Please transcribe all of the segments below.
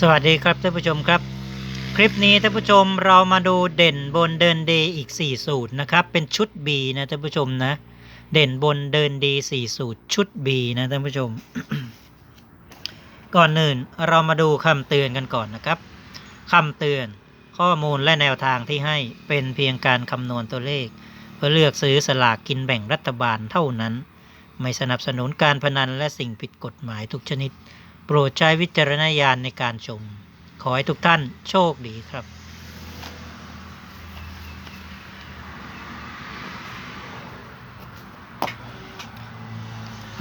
สวัสดีครับท่านผู้ชมครับ คลิปนี้ท่านผู้ชมเรามาดูเด่นบนเดินดีอีก 4 สูตรนะครับ เป็นชุด B นะท่านผู้ชมนะ เด่นบนเดินดี 4 สูตรชุด B นะท่านผู้ชม ก่อนอื่นเรามาดูคำเตือนกันก่อนนะครับคำเตือนข้อมูลและแนวทางที่ให้เป็นเพียงการคำนวณตัวเลข เพื่อเลือกซื้อสลากกินแบ่งรัฐบาลเท่านั้น ไม่สนับสนุนการพนันและสิ่งผิดกฎหมายทุกชนิด โปรดใช้วิจารณญาณในการชม ขอให้ทุกท่านโชคดีครับ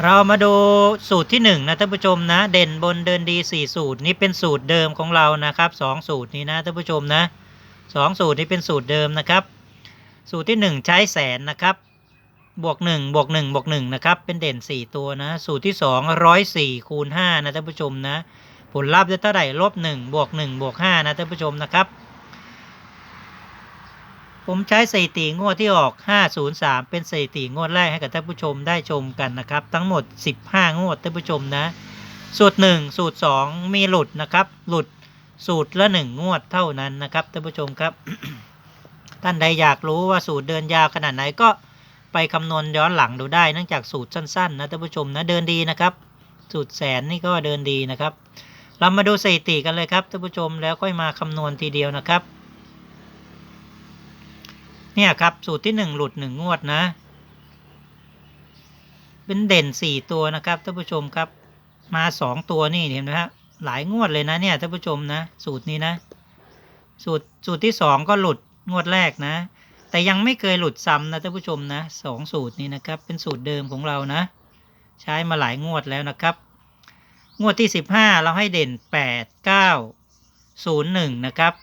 เรามาดูสูตรที่หนึ่งนะท่านผู้ชมนะ เด่นบนเดินดีสี่สูตรนี้เป็นสูตรเดิมของเรานะครับสองสูตรนี้นะท่านผู้ชมนะสองสูตรนี้เป็นสูตรเดิมนะครับ สูตรที่หนึ่งใช้แสนนะครับ บวกหนึ่งบวกหนึ่งบวกหนึ่งนะครับ เป็นเด่นสี่ตัวนะ สูตรที่สองร้อยสี่คูณห้านะท่านผู้ชมนะ ผลลัพธ์จะเท่าไหร่ลบหนึ่งบวกหนึ่งบวกห้านะท่านผู้ชมนะครับ ผมใช้สถิติงวดที่ออก 503 เป็นสถิติงวดแรกให้กับท่านผู้ชมได้ชมกันนะครับ ทั้งหมด 15 งวดท่านผู้ชมนะ สูตร 1 สูตร 2 มีหลุดนะครับ หลุดสูตรละ 1 งวดเท่านั้นนะครับท่านผู้ชมครับ ท่านใดอยากรู้ว่าสูตรเดินยาวขนาดไหนก็ ไปคำนวณย้อนหลังดูได้เนื่องจากสูตรสั้นๆนะท่านผู้ชมนะเดินดีนะครับ สูตรแสนนี่ก็เดินดีนะครับ เรามาดูสถิติกันเลยครับท่านผู้ชมแล้วค่อยมาคำนวณทีเดียวนะครับ เนี่ยครับสูตรที่หนึ่งหลุดหนึ่งงวดนะ เป็นเด่นสี่ตัวนะครับท่านผู้ชมครับ มาสองตัวนี่เห็นไหมฮะหลายงวดเลยนะเนี่ยท่านผู้ชมนะ สูตรนี้นะ สูตรสูตรที่สองก็หลุดงวดแรกนะ แต่ยังไม่เคยหลุดซ้ำนะท่านผู้ชมนะสองสูตรนี้นะครับ เป็นสูตรเดิมของเรานะ ใช้มาหลายงวดแล้วนะครับ งวดที่สิบห้าเราให้เด่นแปดเก้าศูนย์หนึ่งนะครับ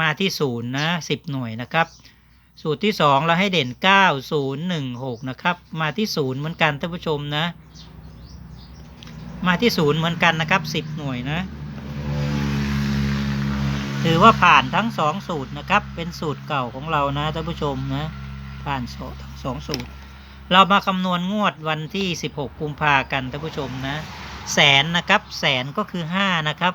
มาที่ศูนย์นะสิบหน่วยนะครับ สูตรที่สองเราให้เด่นเก้าศูนย์หนึ่งหกนะครับ มาที่ศูนย์เหมือนกันท่านผู้ชมนะ มาที่ศูนย์เหมือนกันนะครับสิบหน่วยนะ ถือว่าผ่านทั้งสองสูตรนะครับ เป็นสูตรเก่าของเรานะท่านผู้ชมนะ ผ่านสองทั้งสองสูตร เรามาคำนวณงวดวันที่ 16 กุมภากันท่านผู้ชมนะ แสนนะครับ แสนก็คือ 5 นะครับ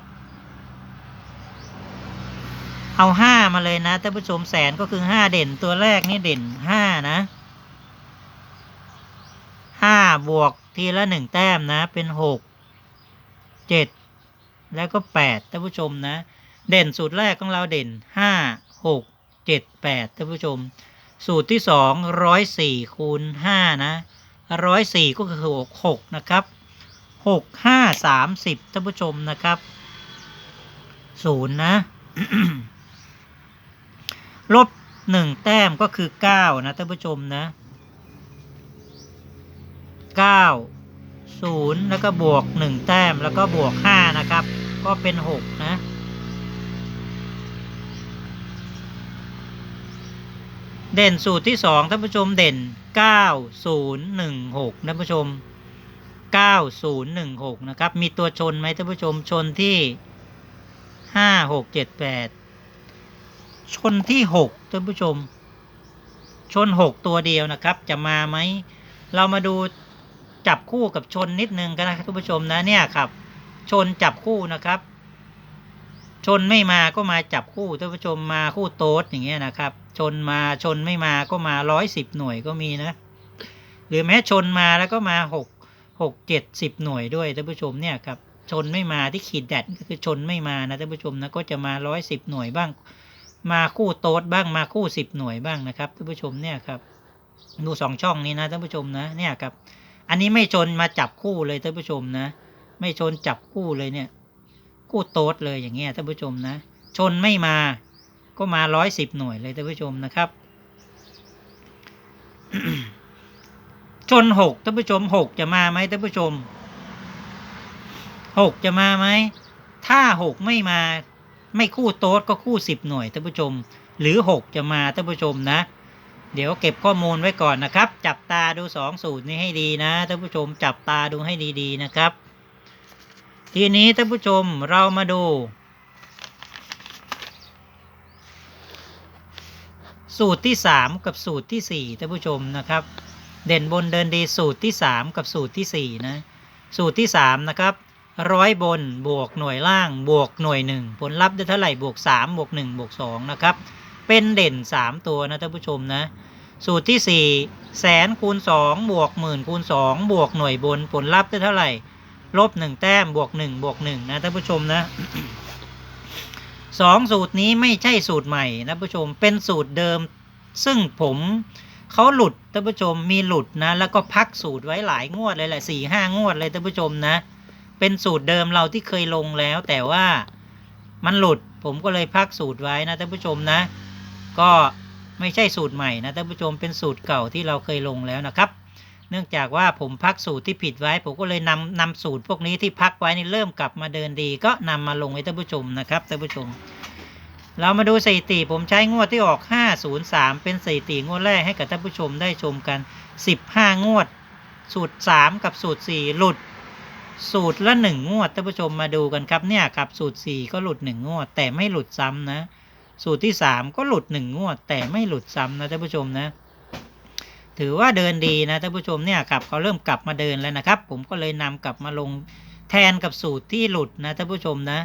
เอา 5 มาเลยนะท่านผู้ชมแสนก็คือ 5 เด่นตัวแรกนี่เด่น 5 นะ 5 บวกทีละ 1 แต้มนะเป็น 6 7 แล้วก็8ท่านผู้ชมนะ เด่นสูตรแรกของเราเด่น 5 6 7 8ท่านผู้ชม สูตรที่สองร้อยสี่คูณห้านะร้อยสี่ก็คือหกหกนะครับหกห้าสามสิบท่านผู้ชมนะครับศูนย์นะลบหนึ่งแต้มก็คือเก้านะท่านผู้ชมนะเก้าศูนย์แล้วก็บวกหนึ่งแต้มแล้วก็บวกห้านะครับ ก็เป็นหกนะ เด่นสูตรที่สองท่านผู้ชมเด่นเก้าศูนย์หนึ่งหกท่านผู้ชมเก้าศูนะครับ มีตัวชนไหมท่านผู้ชมชนที่ห้าหกเจ็ดแปดชนที่หกท่านผู้ชม ชนหกตัวเดียวนะครับ จะมาไหม เรามาดูจับคู่กับชนนิดนึงกันนะท่านผู้ชมนะเนี่ยครับ ชนจับคู่นะครับ นไม่มาก็มาจับคู่ท่านผู้ชมมาคู่โต๊ดอย่างเงี้ยนะครับ ชนมาชนไม่มาก็มาร้อยสิบหน่วยก็มีนะ หรือแม้ชนมาแล้วก็มาหกหกเจ็ดสิบหน่วยด้วยท่านผู้ชมเนี่ยครับชนไม่มาที่ขีดแดดก็คือชนไม่มานะท่านผู้ชมนะก็จะมาร้อยสิบหน่วยบ้าง มาคู่โต๊ดบ้างมาคู่สิบหน่วยบ้างนะครับท่านผู้ชมเนี่ยครับดูสองช่องนี้นะท่านผู้ชมนะเนี่ยครับ อันนี้ไม่ชนมาจับคู่เลยท่านผู้ชมนะ ไม่ชนจับคู่เลยเนี่ย กู้โต๊ดเลยอย่างเงี้ยท่านผู้ชมนะ ชนไม่มาก็มาร้อยสิบหน่วยเลยท่านผู้ชมนะครับ ชนหกท่านผู้ชมหกจะมาไหมท่านผู้ชมหกจะมาไหมถ้าหกไม่มาไม่คู่โต๊ดก็คู่สิบหน่วยท่านผู้ชม หรือหกจะมาท่านผู้ชมนะ เดี๋ยวเก็บข้อมูลไว้ก่อนนะครับ จับตาดูสองสูตรนี้ให้ดีนะท่านผู้ชมจับตาดูให้ดีๆนะครับ ทีนี้ท่านผู้ชมเรามาดู สูตรที่ 3 กับสูตรที่4ท่านผู้ชมนะครับ เด่นบนเดินดีสูตรที่ 3 กับสูตรที่4นะสูตรที่ 3 นะครับร้อยบนบวกหน่วยล่างบวกหน่วยหนึ่งผลลัพธ์ได้เท่าไหร่บวกสามบวกหนึ่งบวกสองนะครับเป็นเด่นสามตัวนะท่านผู้ชมนะสูตรที่สี่แสนคูณสองบวกหมื่นคูณสองบวกหน่วยบนผลลัพธ์ได้เท่าไหร่ ลบหนึ่งแต้มบวกหนึ่งบวกหนึ่งนะท่านผู้ชมนะสองสูตรนี้ไม่ใช่สูตรใหม่นะผู้ชมเป็นสูตรเดิม ซึ่งผมเขาหลุดท่านผู้ชมมีหลุดนะ แล้วก็พักสูตรไว้หลายงวดเลยแหละสี่ห้างวดเลยท่านผู้ชมนะ เป็นสูตรเดิมเราที่เคยลงแล้ว แต่ว่ามันหลุด ผมก็เลยพักสูตรไว้นะท่านผู้ชมนะ ก็ไม่ใช่สูตรใหม่นะท่านผู้ชมเป็นสูตรเก่าที่เราเคยลงแล้วนะครับ เนื่องจากว่าผมพักสูตรที่ผิดไว้ ผมก็เลยนำนำสูตรพวกนี้ที่พักไว้นี่เริ่มกลับมาเดินดี ก็นำมาลงให้ท่านผู้ชมนะครับท่านผู้ชม เรามาดูสถิติผมใช้งวดที่ออก 503 เป็นสถิติงวดแรกให้กับท่านผู้ชมได้ชมกัน 15 งวด สูตร 3 กับสูตร 4 หลุด สูตรละ1งวดท่านผู้ชมมาดูกันครับเนี่ยครับสูตร 4 ก็หลุด 1 งวด แต่ไม่หลุดซ้ำนะ สูตรที่ 3 ก็หลุด 1 งวด แต่ไม่หลุดซ้ำนะท่านผู้ชมนะ ถือว่าเดินดีนะท่านผู้ชมเนี่ยครับเขาเริ่มกลับมาเดินแล้วนะครับ ผมก็เลยนำกลับมาลงแทนกับสูตรที่หลุดนะท่านผู้ชมนะ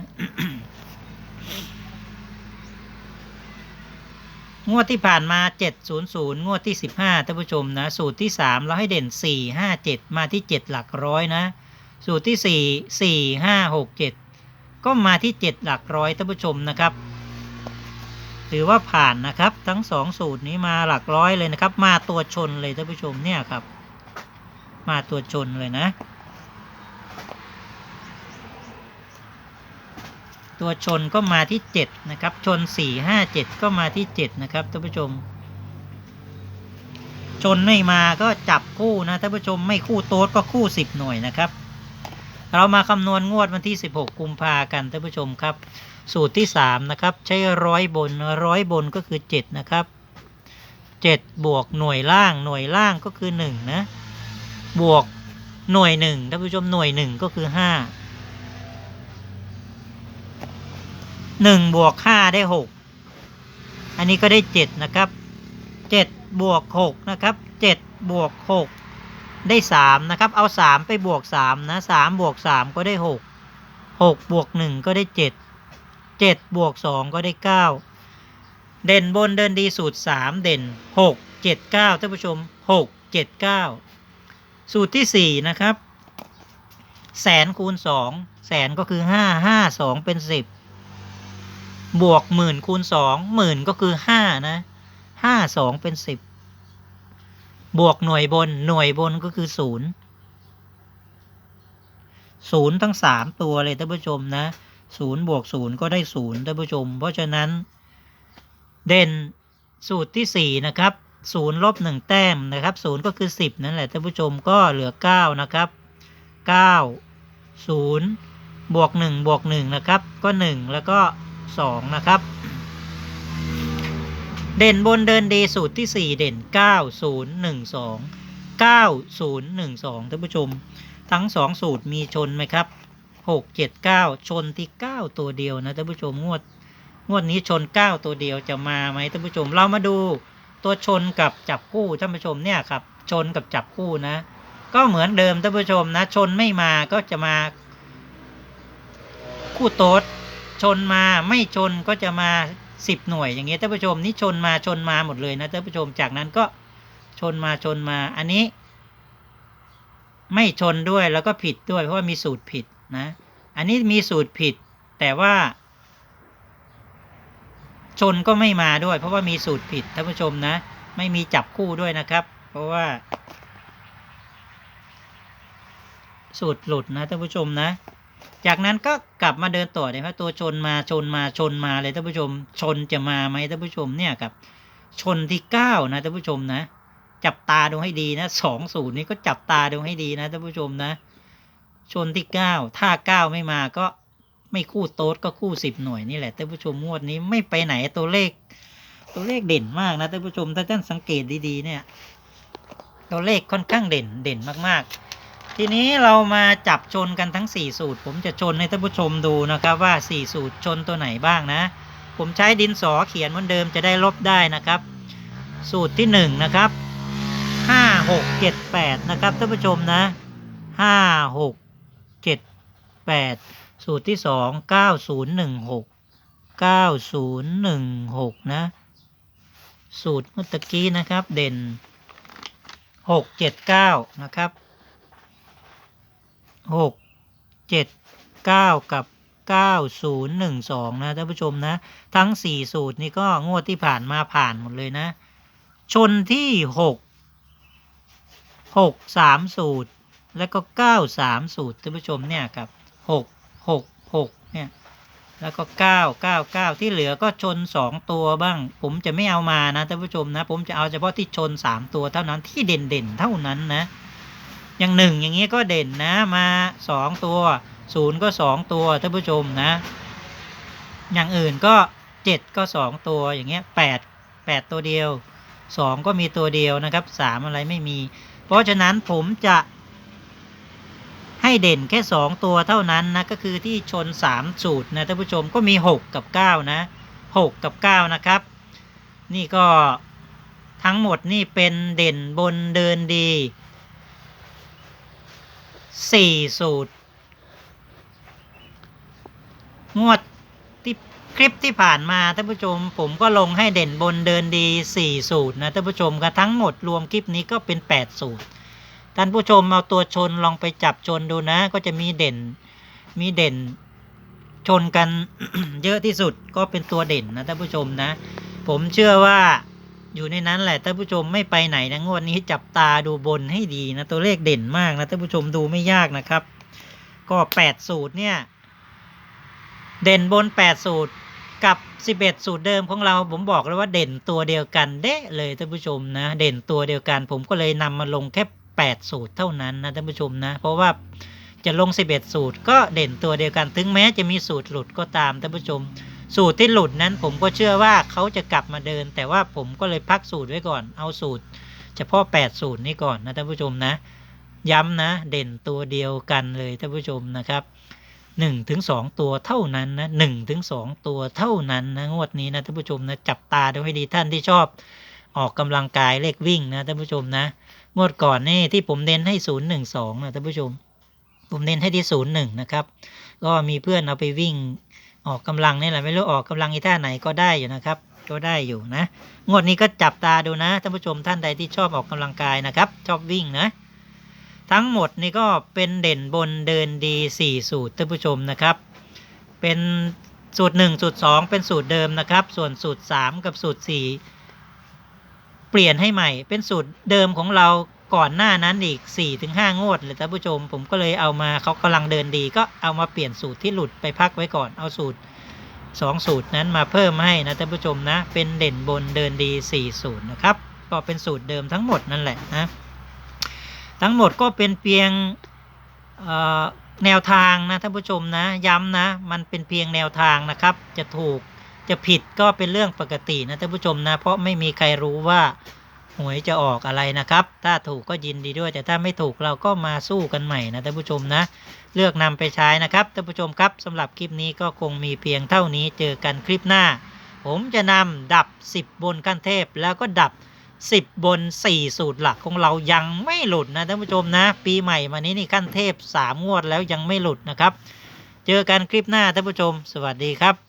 งวดที่ผ่านมา 700 งวดที่ 15ท่านผู้ชมนะ สูตรที่ 3 เราให้เด่น 4 5 7 มาที่ 7 หลักร้อยนะ สูตรที่ 4 4 5 6 7 ก็มาที่ 7 หลักร้อยท่านผู้ชมนะครับ ถือว่าผ่านนะครับ ทั้ง2สูตรนี้มาหลักร้อยเลยนะครับ มาตัวชนเลยท่านผู้ชมเนี่ยครับ มาตัวชนเลยนะ ตัวชนก็มาที่ 7 นะครับ ชน 4 5 7 ก็มาที่ 7 นะครับท่านผู้ชม ชนไม่มาก็จับคู่นะท่านผู้ชมไม่คู่โต๊ดก็คู่ 10 หน่วยนะครับ เรามาคำนวณงวดวันที่ 16 กุมภากันท่านผู้ชมครับ สูตรที่3นะครับใช้ร้อยบนร้อยบนก็คือ 7 นะครับ 7 บวกหน่วยล่างหน่วยล่างก็คือ 1 นะ บวกหน่วย1ท่านผู้ชมหน่วย 1 ก็คือ5หนึ่งบวกห้าได้หกอันนี้ก็ได้เจ็ดนะครับเจ็ดบวกหกนะครับเจ็ดบวกหกได้สามนะครับ เอาสามไปบวกสามนะสามบวกสามก็ได้หกหกบวกหนึ่งก็ได้เจ็ดเจ็ดบวกสองก็ได้เก้าเด่นบนเดินดีสูตรสามเด่นหกเจ็ดเก้าท่านผู้ชมหกเจ็ดเก้าสูตรที่สี่นะครับ แสนคูณสองแสนก็คือห้าห้าสองเป็นสิบบวกหมื่นคูณสองหมื่นก็คือห้านะห้าสองเป็นสิบบวกหน่วยบนหน่วยบนก็คือศูนย์ศูนย์ทั้งสามตัวเลยท่านผู้ชมนะ ศูนย์บวกศูนย์ก็ได้ศูนย์ท่านผู้ชม เพราะฉะนั้น เด่นสูตรที่สี่นะครับศูนย์ลบหนึ่งแต้มนะครับศูนย์ก็คือสิบนั่นแหละท่านผู้ชมก็เหลือเก้านะครับเก้าศูนย์บวกหนึ่งบวกหนึ่งนะครับ ก็หนึ่งแล้วก็สองนะครับ เด่นบนเดินดีสูตรที่สี่เด่นเก้าศูนย์หนึ่งสองเก้าศูนย์หนึ่งสองท่านผู้ชม ทั้งสองสูตรมีชนไหมครับ หกเจ็ดเก้าชนที่เก้าตัวเดียวนะท่านผู้ชมงวดงวดนี้ชนเก้าตัวเดียวจะมาไหมท่านผู้ชมเรามาดูตัวชนกับจับคู่ท่านผู้ชมเนี่ยครับชนกับจับคู่นะ ก็เหมือนเดิมท่านผู้ชมนะ ชนไม่มาก็จะมา คู่โต๊ดชนมาไม่ชนก็จะมาสิบหน่วยอย่างเงี้ยท่านผู้ชมนี่ชนมาชนมาหมดเลยนะท่านผู้ชมจากนั้นก็ชนมาชนมาอันนี้ ไม่ชนด้วยแล้วก็ผิดด้วยเพราะว่ามีสูตรผิด นะ อันนี้มีสูตรผิดแต่ว่า ชนก็ไม่มาด้วย เพราะว่ามีสูตรผิดท่านผู้ชมนะ ไม่มีจับคู่ด้วยนะครับ เพราะว่า สูตรหลุดนะท่านผู้ชมนะ จากนั้นก็กลับมาเดินต่อเนะครับตัวชนมาชนมาชนมาเลยท่านผู้ชม ชนจะมาไหมท่านผู้ชมเนี่ยกับ ชนที่เก้านะท่านผู้ชมนะ จับตาดูให้ดีนะสองศูนย์นี้ก็จับตาดูให้ดีนะท่านผู้ชมนะ ชนที่เก้าถ้าเก้าไม่มาก็ไม่คู่โต๊ดก็คู่สิบหน่วยนี่แหละท่านผู้ชมงวดนี้ไม่ไปไหนตัวเลข ตัวเลขเด่นมากนะท่านผู้ชมถ้าท่านสังเกตดีๆเนี่ย ตัวเลขค่อนข้างเด่นเด่นมากๆ ทีนี้เรามาจับชนกันทั้ง 4 สูตร ผมจะชนให้ท่านผู้ชมดูนะครับว่า 4 สูตรชนตัวไหนบ้างนะ ผมใช้ดินสอเขียนเหมือนเดิมจะได้ลบได้นะครับ สูตรที่ 1 นะครับ 5 6 7 8 นะครับท่านผู้ชมนะ 5 6 7แปดสูตรที่สองเก้าศูนย์หนึ่งหกเก้าศูนย์หนึ่งหกนะ สูตรเมื่อกี้นะครับ เด่นหกเจ็ดเก้านะครับหกเจ็ดเก้ากับเก้าศูนย์หนึ่งสองนะท่านผู้ชมนะ ทั้งสี่สูตรนี่ก็งวดที่ผ่านมาผ่านหมดเลยนะ ชนที่หกหกสามสูตร แล้วก็เก้าสามสูตรท่านผู้ชมเนี่ยครับหกหกหกเนี่ย แล้วก็เก้าเก้าเก้าที่เหลือก็ชนสองตัวบ้าง ผมจะไม่เอามานะท่านผู้ชมนะ ผมจะเอาเฉพาะที่ชนสามตัวเท่านั้นที่เด่นเด่นๆ เท่านั้นนะ อย่างหนึ่งอย่างเงี้ยก็เด่นนะมาสองตัวศูนย์ก็สองตัวท่านผู้ชมนะ อย่างอื่นก็เจ็ดก็สองตัวอย่างเงี้ยแปดแปดตัวเดียวสองก็มีตัวเดียวนะครับสามอะไรไม่มี เพราะฉะนั้นผมจะ ให้เด่นแค่สองตัวเท่านั้นนะก็คือที่ชนสามสูตรนะท่านผู้ชมก็มีหกกับเก้านะหกกับเก้านะครับ นี่ก็ทั้งหมดนี่เป็นเด่นบนเดินดีสี่สูตร งวดที่คลิปที่ผ่านมาท่านผู้ชม ผมก็ลงให้เด่นบนเดินดี 4 สูตรนะท่านผู้ชมก็ทั้งหมดรวมคลิปนี้ก็เป็น 8 สูตร ท่านผู้ชมเอาตัวชนลองไปจับชนดูนะ ก็จะมีเด่น มีเด่น ชนกันเยอะที่สุดก็เป็นตัวเด่นนะท่านผู้ชมนะ ผมเชื่อว่าอยู่ในนั้นแหละท่านผู้ชมไม่ไปไหนนะงวดนี้จับตาดูบนให้ดีนะตัวเลขเด่นมากนะท่านผู้ชมดูไม่ยากนะครับ ก็8สูตรเนี่ย เด่นบน8สูตรกับ11สูตรเดิมของเราผมบอกเลยว่าเด่นตัวเดียวกันเด้เลยท่านผู้ชมนะ เด่นตัวเดียวกัน ผมก็เลยนำมาลงแค่ 8 สูตรเท่านั้นนะท่านผู้ชมนะ เพราะว่าจะลง 11 สูตรก็เด่นตัวเดียวกัน ถึงแม้จะมีสูตรหลุดก็ตามท่านผู้ชม สูตรที่หลุดนั้นผมก็เชื่อว่าเขาจะกลับมาเดิน แต่ว่าผมก็เลยพักสูตรไว้ก่อน เอาสูตร เฉพาะ 8 สูตรนี้ก่อนนะท่านผู้ชมนะ ย้ำนะ เด่นตัวเดียวกันเลยท่านผู้ชมนะครับหนึ่งถึงสองตัวเท่านั้นนะหนึ่งถึงสองตัวเท่านั้นนะงวดนี้นะท่านผู้ชมนะจับตาดูให้ดีท่านที่ชอบ ออกกำลังกายเลขวิ่งนะท่านผู้ชมนะ งวดก่อนนี่ที่ผมเน้นให้ศูนย์หนึ่งสองนะท่านผู้ชม ผมเน้นให้ที่ศูนย์หนึ่งนะครับ ก็มีเพื่อนเอาไปวิ่งออกกำลังนี่แหละไม่รู้ออกกำลังอีท่าไหนก็ได้อยู่นะครับ ก็ได้อยู่นะ งวดนี้ก็จับตาดูนะท่านผู้ชมท่านใดที่ชอบออกกำลังกายนะครับ ชอบวิ่งนะ ทั้งหมดนี่ก็เป็นเด่นบนเดินดี4สูตรท่านผู้ชมนะครับ เป็นสูตร 1 สูตร 2 เป็นสูตรเดิมนะครับ ส่วนสูตร 3 กับสูตร4เปลี่ยนให้ใหม่เป็นสูตรเดิมของเราก่อนหน้านั้นอีก 4-5 งวดเลยท่านผู้ชม ผมก็เลยเอามาเขากำลังเดินดี ก็เอามาเปลี่ยนสูตรที่หลุดไปพักไว้ก่อนเอาสูตร 2 สูตรนั้นมาเพิ่มให้นะท่านผู้ชมนะ เป็นเด่นบนเดินดี 4 สูตรนะครับ ก็เป็นสูตรเดิมทั้งหมดนั่นแหละนะทั้งหมดก็เป็นเพียงแนวทางนะท่านผู้ชมนะย้ำนะ มันเป็นเพียงแนวทางนะครับ จะถูก จะผิดก็เป็นเรื่องปกตินะท่านผู้ชมนะ เพราะไม่มีใครรู้ว่าหวยจะออกอะไรนะครับ ถ้าถูกก็ยินดีด้วย แต่ถ้าไม่ถูกเราก็มาสู้กันใหม่นะท่านผู้ชมนะ เลือกนำไปใช้นะครับท่านผู้ชมครับสำหรับคลิปนี้ก็คงมีเพียงเท่านี้เจอกันคลิปหน้า ผมจะนำดับ 10 บนขั้นเทพ แล้วก็ดับ 10 บน 4 สูตรหลักของเรายังไม่หลุดนะท่านผู้ชมนะ ปีใหม่มานี้นี่ขั้นเทพ 3 งวดแล้วยังไม่หลุดนะครับ เจอกันคลิปหน้าท่านผู้ชม สวัสดีครับ